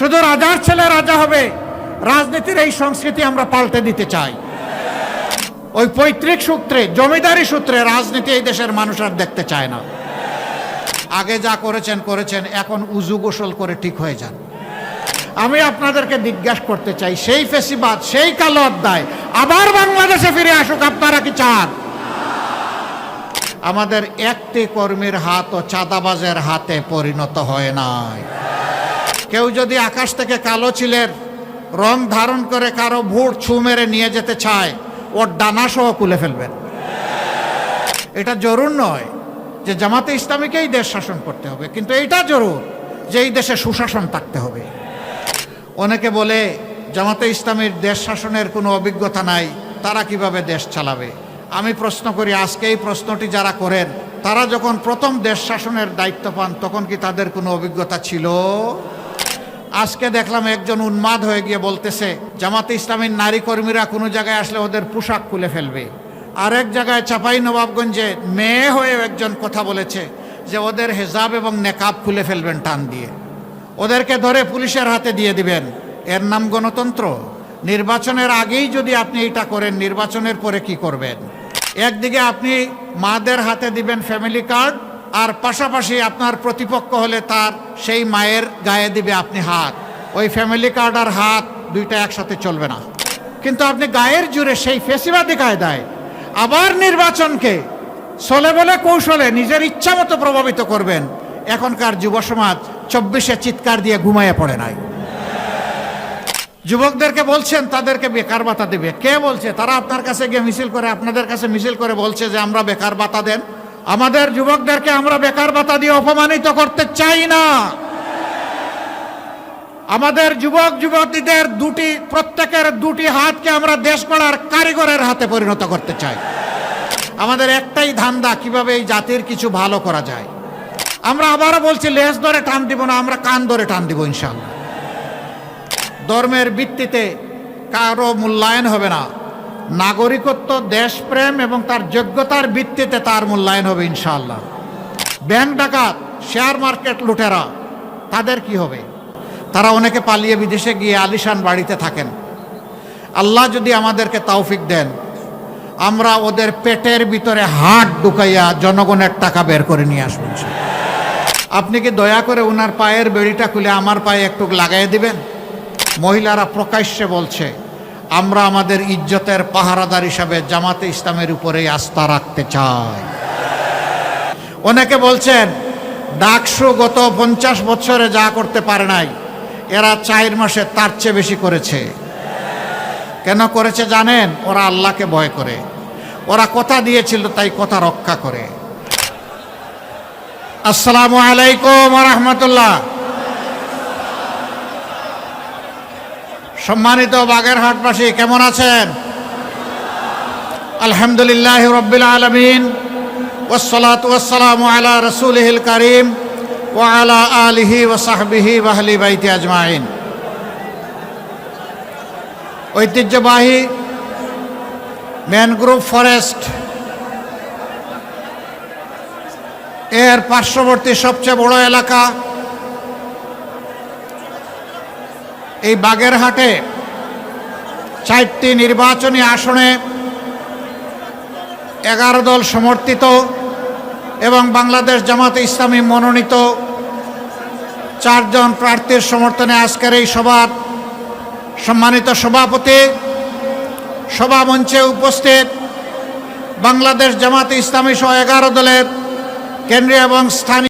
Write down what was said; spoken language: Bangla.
শুধু রাজার ছেলে রাজা হবে। রাজনীতির এই সংস্কৃতি আমরা পাল্টে দিতে চাই। ওই পৈতৃক সূত্রে, জমিদারি সূত্রে রাজনীতি এই দেশের মানুষ আর দেখতে চায় না। আগে যা করেছেন করেছেন, এখন উজু গোসল করে ঠিক হয়ে যান। আমি আপনাদেরকে জিজ্ঞাসা করতে চাই, সেই ফেসিবাদ, সেই কালো অধ্যায়, আবার বাংলাদেশে ফিরে আসুক, আপনারা কি চান? আমাদের একটি কর্মীর হাত ও চাঁদাবাজের হাতে পরিণত হয় নাই। কেউ যদি আকাশ থেকে কালো চিলের রং ধারণ করে কারও ভোট ছু মেরে নিয়ে যেতে চায়, ওর ডানা সহ খুলে ফেলবেন। এটা জরুর নয় যে জামাতে ইসলামীকেই দেশ শাসন করতে হবে, কিন্তু এটা জরুর যে এই দেশে সুশাসন থাকতে হবে। অনেকে বলে, জামাতে ইসলামীর দেশ শাসনের কোনো অভিজ্ঞতা নাই, তারা কীভাবে দেশ চালাবে? আমি প্রশ্ন করি, আজকে এই প্রশ্নটি যারা করেন, তারা যখন প্রথম দেশ শাসনের দায়িত্ব পান, তখন কি তাদের কোনো অভিজ্ঞতা ছিল? আজকে দেখলাম একজন উন্মাদ হয়ে গিয়ে বলতেছে, জামাতে ইসলামীর নারী কর্মীরা কোনো জায়গায় আসলে ওদের পোশাক খুলে ফেলবে। আরেক জায়গায় চাপাই নবাবগঞ্জে মেয়ে হয়ে একজন কথা বলেছে যে ওদের হেজাব এবং নেকাব খুলে ফেলবেন টান দিয়ে। ওদেরকে ধরে পুলিশের হাতে দিয়ে দিবেন। এর নাম গণতন্ত্র। নির্বাচনের আগেই যদি আপনি এটা করেন, নির্বাচনের পরে কি করবেন? একদিকে আপনি মাদের হাতে দিবেন ফ্যামিলি কার্ড আর পাশাপাশি আপনার প্রতিপক্ষ হলে তার সেই মায়ের গায়ে দিবে আপনি হাত। ওই ফ্যামিলি কার্ড আর হাত দুইটা একসাথে চলবে না। কিন্তু আপনি গায়ের জুড়ে সেই ফেসিবাদী কায়দায় আবার নির্বাচনকে চলে বলে কৌশলে নিজের ইচ্ছা মতো প্রভাবিত করবেন, এখনকার যুব সমাজ চব্বিশে চিৎকার দিয়ে ঘুমাইয়া পড়ে নাই। যুবকদেরকে বলছেন, তাদেরকে বেকার ভাতা দেবে। কে বলছে? তারা আপনার কাছে গিয়ে মিছিল করে, আপনাদের কাছে মিছিল করে বলছে যে, আমরা বেকার ভাতা দেন। আমাদের যুবকদেরকে আমরা বেকার ভাতা দিয়ে অপমানিত করতে চাই না। আমাদের যুবক যুবতীদের দুটি, প্রত্যেকের দুটি হাতকে আমরা দেশ গড়ার কারিগরের হাতে পরিণত করতে চাই। আমাদের একটাই ধান্দা, কীভাবে এই জাতির কিছু ভালো করা যায়। আমরা আবারও বলছি, লেজ ধরে টান দিব না, আমরা কান ধরে টান দিব ইনশাল্লাহ ধর্মের ভিত্তিতে কারও মূল্যায়ন হবে না। নাগরিকত্ব, দেশপ্রেম এবং তার যোগ্যতার ভিত্তিতে তার মূল্যায়ন হবে ইনশাআল্লাহ। ব্যাংক ডাকাত, শেয়ার মার্কেট লুটেরা, তাদের কি হবে? তারা অনেকে পালিয়ে বিদেশে গিয়ে আলিশান বাড়িতে থাকেন। আল্লাহ যদি আমাদেরকে তৌফিক দেন, আমরা ওদের পেটের ভিতরে হাট ঢুকাইয়া জনগণের টাকা বের করে নিয়ে আসব আপনি কি দয়া করে ওনার পায়ের বেড়িটা খুলে আমার পায়ে একটু লাগাই দিবেন? মহিলারা প্রকাশ্যে বলছে আমরা আমাদের ইজ্জতের পাহারাদার হিসাবে জামাতে ইসলামের উপরেই আস্থা রাখতে চাই। অনেকে বলছেন, ডাকসু গত পঞ্চাশ বছরে যা করতে পারে নাই, এরা চার মাসে তার চেয়ে বেশি করেছে। কেন করেছে জানেন? ওরা আল্লাহকে ভয় করে। ওরা কথা দিয়েছিল, তাই কথা রক্ষা করে। আসসালামু আলাইকুম রহমতুল্লাহ। সম্মানিত বাগেরহাটবাসী কেমন আছেন? আলহামদুলিল্লাহ রব্বিল আলমিন ওসলাত ওসালাম আলা রসুলহিল করিম ও আলা আলিহি ও সাহবিহি বাহলি বাইতি আজমাইন। ঐতিহ্যবাহী ম্যানগ্রোভ ফরেস্ট এর পার্শ্ববর্তী সবচেয়ে বড় এলাকা এই বাগেরহাটে চারটি নির্বাচনী আসনে এগারো দল সমর্থিত এবং বাংলাদেশ জামাতে ইসলামী মনোনীত চারজন প্রার্থীর সমর্থনে আজকের এই সভার সম্মানিত সভাপতি সভা মঞ্চে উপস্থিত বাংলাদেশ জামাতে ইসলামী সহ এগারো দলের কেন্দ্রীয় এবং স্থানীয়